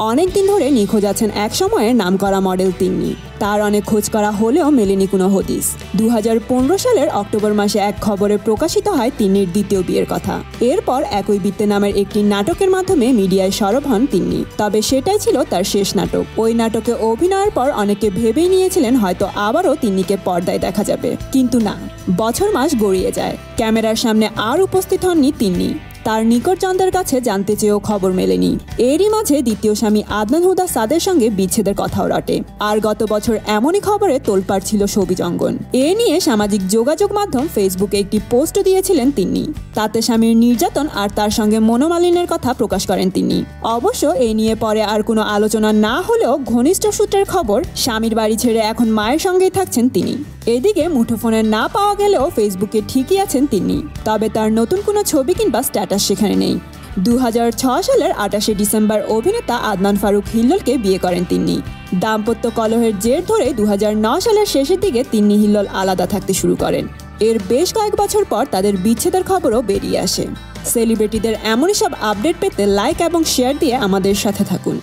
অনেক দিন ধরে নিখোঁজ আছেন এক সময়ের নামকরা মডেল তিন্নি। তার অনেক খোঁজ করা হলেও মেলেনি কোনো হদিস। দু সালের অক্টোবর মাসে এক খবরে প্রকাশিত হয় তিন্নির দ্বিতীয় বিয়ের কথা। এরপর একই বৃত্তে নামের একটি নাটকের মাধ্যমে মিডিয়ায় সরব হন তিন্নি। তবে সেটাই ছিল তার শেষ নাটক। ওই নাটকে অভিনয়ের পর অনেকে ভেবেই নিয়েছিলেন হয়তো আবারও তিন্নিকে পর্দায় দেখা যাবে। কিন্তু না, বছর মাস গড়িয়ে যায়। ক্যামেরার সামনে আর উপস্থিত হননি তিন্নি। তার নিকটজনদের কাছে জানতে চেয়েও খবর মেলেনি। এরই মাঝে দ্বিতীয় স্বামী আদনান হুদা সাদের সঙ্গে বিচ্ছেদের কথাও রটে। আর গত বছর এমনই খবরে তোলপাড় ছিল সবুজ অঙ্গন এ নিয়ে সামাজিক যোগাযোগ মাধ্যম ফেসবুকে একটি পোস্ট দিয়েছিলেন তিনি। তাতে স্বামীর নির্যাতন আর তার সঙ্গে মনোমালিন্যের কথা প্রকাশ করেন তিনি। অবশ্য এই নিয়ে পরে আর কোনো আলোচনা না হলেও ঘনিষ্ঠ সূত্রের খবর, স্বামীর বাড়ি ছেড়ে এখন মায়ের সঙ্গেই থাকছেন তিনি। এদিকে মুঠোফোনে না পাওয়া গেলেও ফেসবুকে ঠিকই আছেন তিনি। তবে তার নতুন কোনো ছবি কিংবা স্ট্যাটাস সেখানে নেই। দু সালের আটাশে ডিসেম্বর অভিনেতা আদনান ফারুক হিল্ললকে বিয়ে করেন তিনি। দাম্পত্য কলহের জের ধরে দু সালের শেষের দিকে তিনি হিল্লল আলাদা থাকতে শুরু করেন। এর বেশ কয়েক বছর পর তাদের বিচ্ছেদের খবরও বেরিয়ে আসে। সেলিব্রিটিদের এমনই সব আপডেট পেতে লাইক এবং শেয়ার দিয়ে আমাদের সাথে থাকুন।